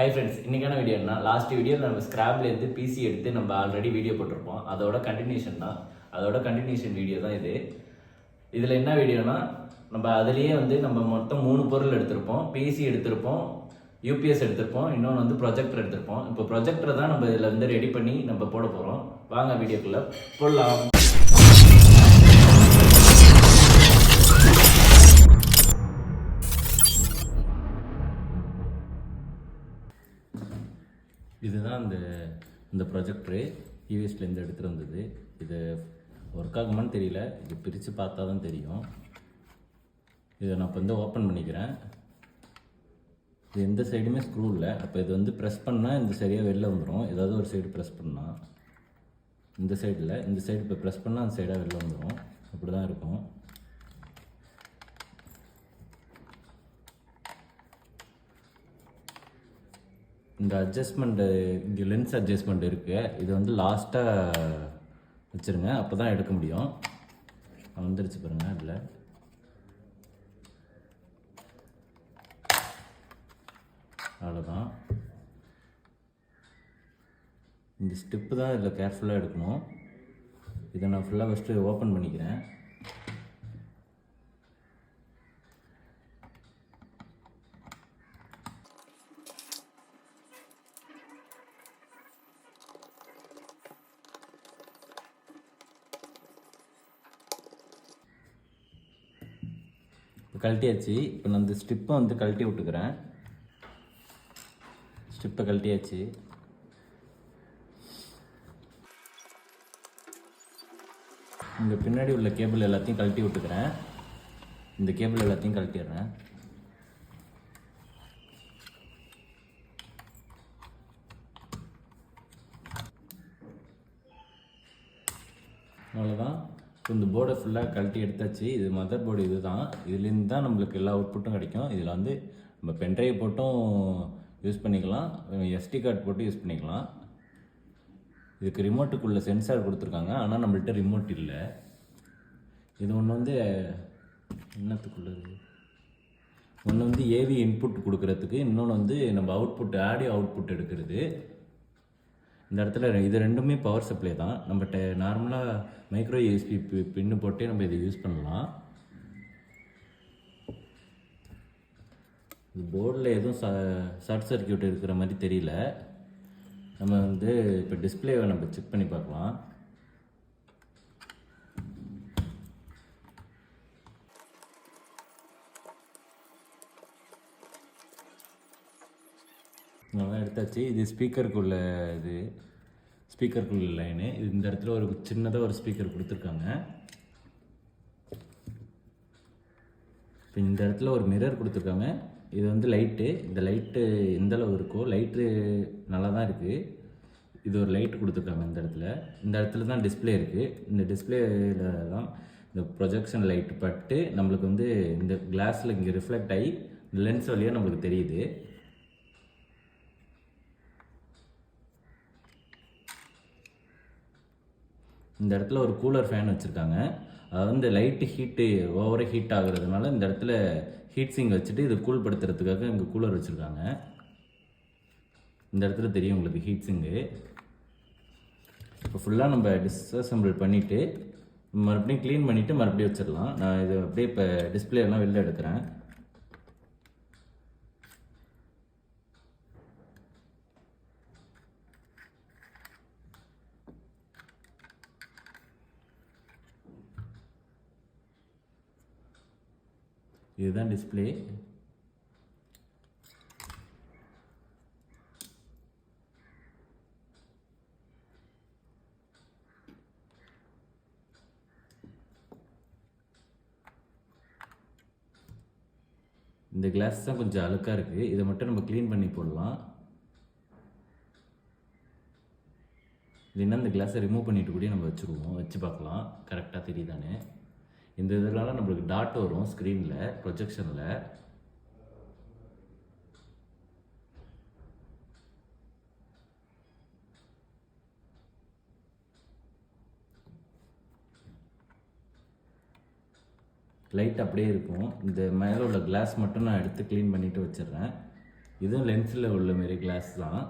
High friends இன்றைக்கான video என்ன last வீடியோவில் நம்ம ஸ்க்ராப்லேருந்து பிசி எடுத்து நம்ம ஆல்ரெடி வீடியோ போட்டிருப்போம். அதோட கண்டினியூஷன் தான். அதோட கண்டினியூஷன் வீடியோ தான் இது. இதில் என்ன வீடியோனா நம்ம அதுலேயே வந்து நம்ம மொத்தம் மூணு பொருள் எடுத்திருப்போம். பிசி எடுத்திருப்போம் யூபிஎஸ் எடுத்திருப்போம் இன்னொன்று வந்து ப்ரொஜெக்டர் எடுத்திருப்போம். இப்போ ப்ரொஜெக்டரை தான் நம்ம இதில் வந்து ரெடி பண்ணி நம்ம போட போகிறோம் வாங்க வீடியோக்குள்ளே போடலாம். இதுதான் அந்த இந்த ப்ரொஜெக்டரு யூஎஸ்லேருந்து எடுத்துகிட்டு வந்தது. இது ஒர்க் ஆகுமான்னு தெரியல. இது பிரித்து பார்த்தா தான் தெரியும். இதை நான் இப்போ வந்து ஓப்பன் பண்ணிக்கிறேன். இது எந்த சைடுமே ஸ்க்ரூ இல்லை. அப்போ இது வந்து ப்ரெஸ் பண்ணால் இந்த சரியாக வெளில வந்துடும் ஏதாவது ஒரு சைடு ப்ரெஸ் பண்ணால் இந்த சைடில் இந்த சைடு இப்போ ப்ரெஸ் பண்ணால் அந்த சைடாக வெளில வந்துடும் அப்படி தான் இருக்கும். இந்த அட்ஜஸ்ட்மெண்ட்டு இங்கே லென்ஸ் அட்ஜஸ்ட்மெண்ட் இருக்குது இது வந்து லாஸ்ட்டாக வச்சுருங்க. அப்போ தான் எடுக்க முடியும். வந்துருச்சு பாருங்கள் அதில். அவ்வளோதான் இந்த ஸ்டெப்பு தான் இதில் கேர்ஃபுல்லாக எடுக்கணும். இதை நான் ஃபுல்லாக ஃபஸ்ட்டு ஓப்பன் பண்ணிக்கிறேன் இப்போ கழட்டியாச்சு. இப்போ நான் இந்த ஸ்டிப்பை வந்து கழட்டி விட்டுக்கிறேன். ஸ்டிப்பை கழட்டியாச்சு. இங்கே பின்னாடி உள்ள கேபிள் எல்லாத்தையும் கழட்டி விட்டுக்கிறேன். இந்த கேபிள் எல்லாத்தையும் கழட்டிடுறேன் அவ்வளோதான் இப்போ இந்த போர்டை ஃபுல்லாக கழட்டி எடுத்தாச்சு. இது மதர் போர்டு இது தான் இதுலேருந்து தான் நம்மளுக்கு எல்லா அவுட்புட்டும் கிடைக்கும். இதில் வந்து நம்ம பென்ட்ரைவ் போட்டும் யூஸ் பண்ணிக்கலாம். எஸ்டி கார்டு போட்டு யூஸ் பண்ணிக்கலாம். இதுக்கு ரிமோட்டுக்குள்ள சென்சார் கொடுத்துருக்காங்க. ஆனால் நம்மள்கிட்ட ரிமோட் இல்லை. இது ஒன்று வந்து என்னத்துக்குள்ளது ஒன்று வந்து ஏவி இன்புட் கொடுக்குறதுக்கு இன்னொன்று வந்து நம்ம அவுட்புட் ஆடியோ அவுட்புட் எடுக்கிறது. இந்த இடத்துல இது ரெண்டுமே பவர் சப்ளை தான். நம்மகிட்ட நார்மலாக மைக்ரோ யூஎஸ்பி பின்னு போட்டே நம்ம இதை யூஸ் பண்ணலாம். இது போர்டில் எதுவும் ஷார்ட் சர்க்கியூட் இருக்கிற மாதிரி தெரியல. நம்ம வந்து இப்போ டிஸ்பிளேவை நம்ம செக் பண்ணி பார்க்கலாம். தான் எடுத்தாச்சு. இது ஸ்பீக்கருக்குள்ள இது. ஸ்பீக்கருக்குள்ள லைனு இது இந்த இடத்துல ஒரு சின்னதாக ஒரு ஸ்பீக்கர் கொடுத்துருக்காங்க. இப்போ இந்த இடத்துல ஒரு மிரர் கொடுத்துருக்காங்க. இது வந்து லைட்டு இந்த லைட்டு எந்த அளவு இருக்கோ லைட்டு நல்லா தான் இருக்குது இது ஒரு லைட் கொடுத்துருக்காங்க இந்த இடத்துல. இந்த இடத்துல தான் டிஸ்ப்ளே இருக்குது இந்த டிஸ்பிளேல தான் இந்த ப்ரொஜெக்ஷன் லைட் பட்டு நம்மளுக்கு வந்து இந்த கிளாஸில் இங்கே ரிஃப்ளெக்ட் ஆகி இந்த லென்ஸ் வழியாக நம்மளுக்கு தெரியுது. இந்த இடத்துல ஒரு கூலர் ஃபேன் வச்சுருக்காங்க. அது வந்து லைட்டு ஹீட்டு ஓவர ஹீட் ஆகுறதுனால இந்த இடத்துல ஹீட் சிங் வச்சுட்டு இது கூல் படுத்துறதுக்காக இங்கே கூலர் வச்சுருக்காங்க. இந்த இடத்துல தெரியும் உங்களுக்கு ஹீட் சிங்கு இப்போ ஃபுல்லாக நம்ம டிஸ்அசம்பிள் பண்ணிவிட்டு மறுபடியும் க்ளீன் பண்ணிவிட்டு மறுபடியும் வச்சிடலாம். நான் இது அப்படியே இப்போ டிஸ்பிளே எல்லாம் வெளில எடுக்கிறேன். இதுதான் டிஸ்ப்ளே இந்த கிளாஸ் தான் கொஞ்சம் அழுக்காக இருக்குது இதை மட்டும் நம்ம க்ளீன் பண்ணி போடலாம். இல்லைன்னா இந்த கிளாஸை ரிமூவ் பண்ணிட்டு கூட நம்ம வச்சுருவோம் வச்சு பார்க்கலாம். கரெக்டாக தெரியுதானே? இந்த இதனால நம்மளுக்கு டாட் வரும் ஸ்க்ரீனில் ப்ரொஜெக்ஷனில் லைட் அப்படியே இருக்கும். இந்த மேலே உள்ள கிளாஸ் மட்டும் நான் எடுத்து க்ளீன் பண்ணிவிட்டு வச்சிடுறேன். இதுவும் லென்ஸில் உள்ள மாரி கிளாஸ் தான்.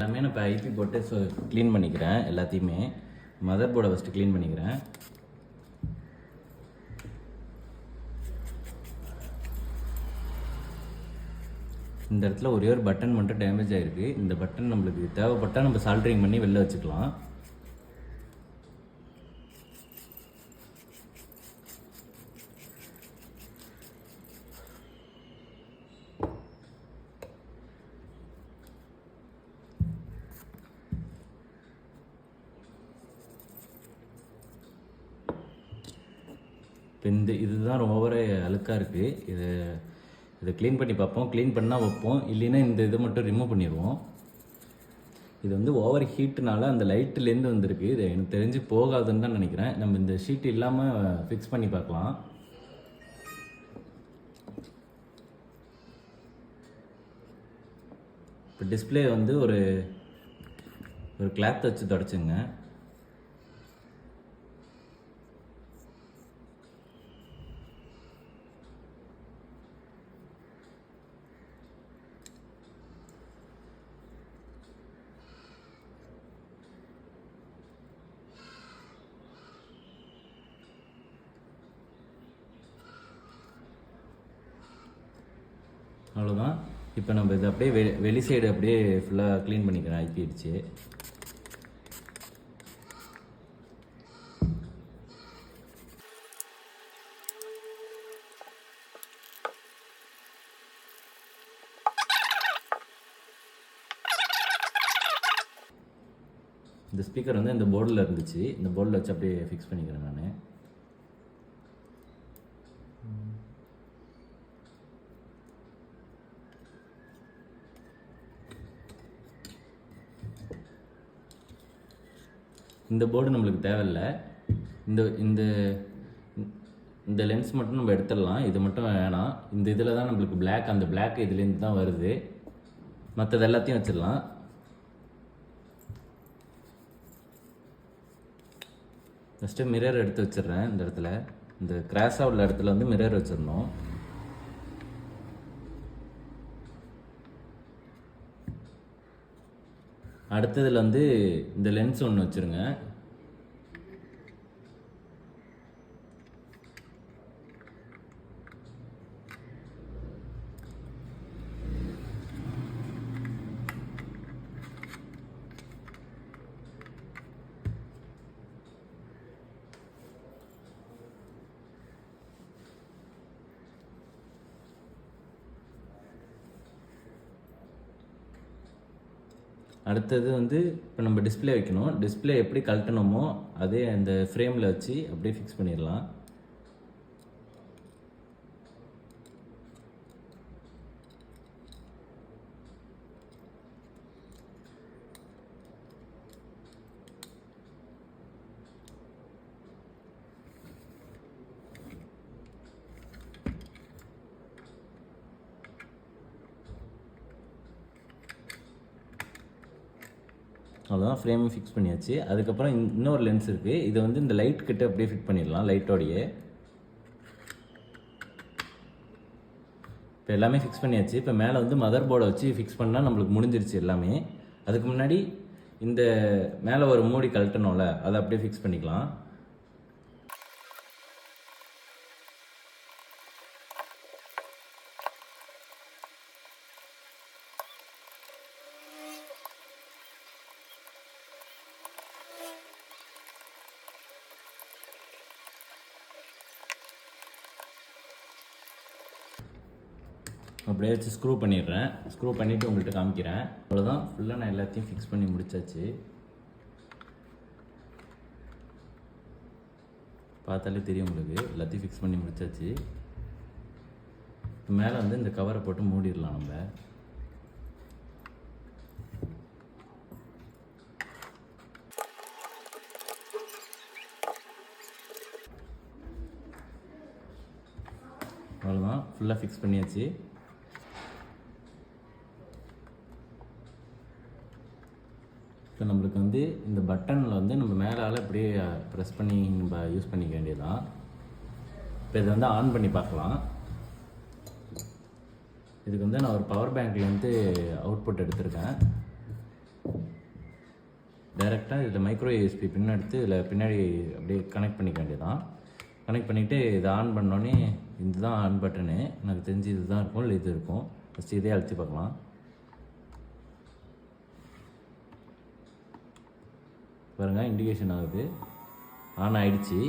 எல்லாமே நான் இப்போ ஐபி போட்டு ஸோ க்ளீன் பண்ணிக்கிறேன் எல்லாத்தையுமே. மதர் போர்டை ஃபஸ்ட்டு க்ளீன் பண்ணிக்கிறேன். இந்த இடத்துல ஒரே ஒரு பட்டன் மட்டும் டேமேஜ் ஆகிருக்கு இந்த பட்டன் நம்மளுக்கு தேவைப்பட்டால் நம்ம சால்ட்ரிங் பண்ணி வெளில வச்சுக்கலாம். இப்போ இந்த இதுதான் ஓவரே அழுக்காக இருக்குது இது இதை க்ளீன் பண்ணி பார்ப்போம். க்ளீன் பண்ணால் வைப்போம். இல்லைன்னா இந்த இதை மட்டும் ரிமூவ் பண்ணிடுவோம். இது வந்து ஓவர் ஹீட்டுனால அந்த லைட்டுலேருந்து வந்திருக்கு. இது எனக்கு தெரிஞ்சு போகாதுன்னு தான் நினைக்கிறேன். நம்ம இந்த ஷீட் இல்லாமல் ஃபிக்ஸ் பண்ணி பார்க்கலாம். இப்போ டிஸ்ப்ளே வந்து ஒரு ஒரு கிளாத் வச்சு தொடச்சுங்க. அவ்வளோதான் இப்போ நம்ம இதை அப்படியே வெ வெளி சைடு அப்படியே ஃபுல்லாக க்ளீன் பண்ணிக்கிறேன். ஐப்பிடுச்சு இந்த ஸ்பீக்கர் வந்து இந்த போர்டில் இருந்துச்சு. இந்த போர்டில் வச்சு அப்படியே ஃபிக்ஸ் பண்ணிக்கிறேன் நான். இந்த போர்டு நம்மளுக்கு தேவையில்லை. இந்த இந்த இந்த லென்ஸ் மட்டும் நம்ம எடுத்துடலாம். இது மட்டும் வேணாம். இந்த இதில் தான் நம்மளுக்கு பிளாக் அந்த பிளாக் இதுலேருந்து தான் வருது. மற்றது எல்லாத்தையும் வச்சிடலாம். ஃபஸ்ட்டு மிரர் எடுத்து வச்சிடுறேன் இந்த இடத்துல. இந்த கிராஸாக உள்ள இடத்துல வந்து மிரர் வச்சிடணும். அடுத்ததில் வந்து இந்த லென்ஸ் ஒன்று வச்சுருங்க. அடுத்தது வந்து இப்போ நம்ம டிஸ்ப்ளே வைக்கணும். டிஸ்ப்ளே எப்படி கழட்டணுமோ அதே அந்த ஃப்ரேமில் வச்சு அப்படியே ஃபிக்ஸ் பண்ணிடலாம். அவ்வளோதான் ஃப்ரேமும் ஃபிக்ஸ் பண்ணியாச்சு. அதுக்கப்புறம் இன்னொரு லென்ஸ் இருக்குது இதை வந்து இந்த லைட் கிட்ட அப்படியே ஃபிட் பண்ணிடலாம் லைட்டோடையே இப்போ எல்லாமே ஃபிக்ஸ் பண்ணியாச்சு. இப்போ மேலே வந்து மதர் போர்டை வச்சு ஃபிக்ஸ் பண்ணால் நம்மளுக்கு முடிஞ்சிருச்சு எல்லாமே. அதுக்கு முன்னாடி இந்த மேலே ஒரு மூடி கழட்டணும்ல அதை அப்படியே ஃபிக்ஸ் பண்ணிக்கலாம். அப்படியே வச்சு ஸ்க்ரூ பண்ணிடுறேன். ஸ்க்ரூ பண்ணிவிட்டு உங்கள்கிட்ட காமிக்கிறேன். அவ்வளோதான் ஃபுல்லாக நான் எல்லாத்தையும் ஃபிக்ஸ் பண்ணி முடிச்சாச்சு. பார்த்தாலே தெரியும் உங்களுக்கு. எல்லாத்தையும் ஃபிக்ஸ் பண்ணி முடிச்சாச்சு. மேலே வந்து இந்த கவரை போட்டு மூடிடலாம் நம்ம. அவ்வளோதான் ஃபுல்லாக ஃபிக்ஸ் பண்ணியாச்சு. இப்போ நம்மளுக்கு வந்து இந்த பட்டனில் வந்து நம்ம மேலால் அப்படியே ப்ரெஸ் பண்ணி நம்ம யூஸ் பண்ணிக்க வேண்டியதுதான். இப்போ இதை வந்து ஆன் பண்ணி பார்க்கலாம். இதுக்கு வந்து நான் ஒரு பவர் பேங்க்லேருந்து அவுட்புட் எடுத்திருக்கேன். டைரெக்டாக இதில் மைக்ரோ யூஎஸ்பி பின் எடுத்து இதில் பின்னாடி அப்படியே கனெக்ட் பண்ணிக்க வேண்டியதான் கனெக்ட் பண்ணிவிட்டு இதை ஆன் பண்ணோன்னே இதுதான் ஆன் பட்டனு எனக்கு தெரிஞ்சு இதுதான் இருக்கும் இல்லை இது இருக்கும். ஃபஸ்ட்டு இதே அழுத்தி பார்க்கலாம். பாருங்கள் இண்டிகேஷன் ஆகுது. ஆன் ஆயிடுச்சு.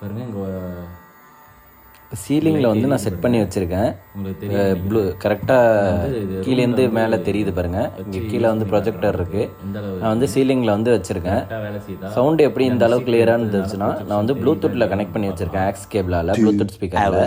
பாருங்கள் இங்கே சீலிங்கில் வந்து நான் செட் பண்ணி வச்சுருக்கேன். உங்களுக்கு தெரியும். ப்ளூ கரெக்டாக கீழேருந்து மேலே தெரியுது பாருங்க. இங்கே கீழே வந்து ப்ரொஜெக்டர் இருக்குது நான் வந்து சீலிங்கில் வந்து வச்சுருக்கேன். சவுண்டு எப்படி இந்த அளவு கிளியராக இருந்துச்சுன்னா நான் வந்து ப்ளூடூத்தில் கனெக்ட் பண்ணி வச்சுருக்கேன் ஆக்ஸ் கேபிளால் ப்ளூடூத் ஸ்பீக்கரில்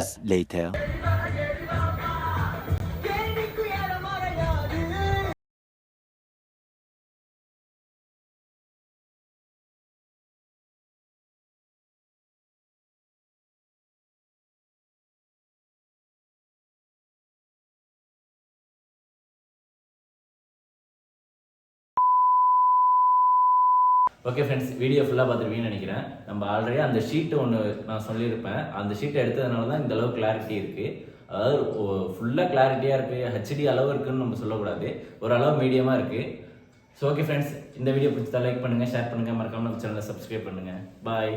ஓகே ஃப்ரெண்ட்ஸ் வீடியோ ஃபுல்லாக பார்த்துருவீங்கன்னு நினைக்கிறேன். நம்ம ஆல்ரெடி அந்த ஷீட்டு ஒன்று நான் சொல்லியிருப்பேன். அந்த ஷீட்டை எடுத்ததுனால தான் இந்த அளவு கிளாரிட்டி இருக்குது அதாவது ஃபுல்லாக கிளாரிட்டியாக இருக்குது ஹெச்டி அளவு இருக்குதுன்னு நம்ம சொல்லக்கூடாது. ஒரு அளவு மீடியமாக இருக்குது ஸோ ஓகே ஃப்ரெண்ட்ஸ் இந்த வீடியோ பிடிச்சதா லைக் பண்ணுங்கள் ஷேர் பண்ணுங்கள் மறக்காமல் நம்ம சேனலை சப்ஸ்கிரைப் பண்ணுங்கள் பாய்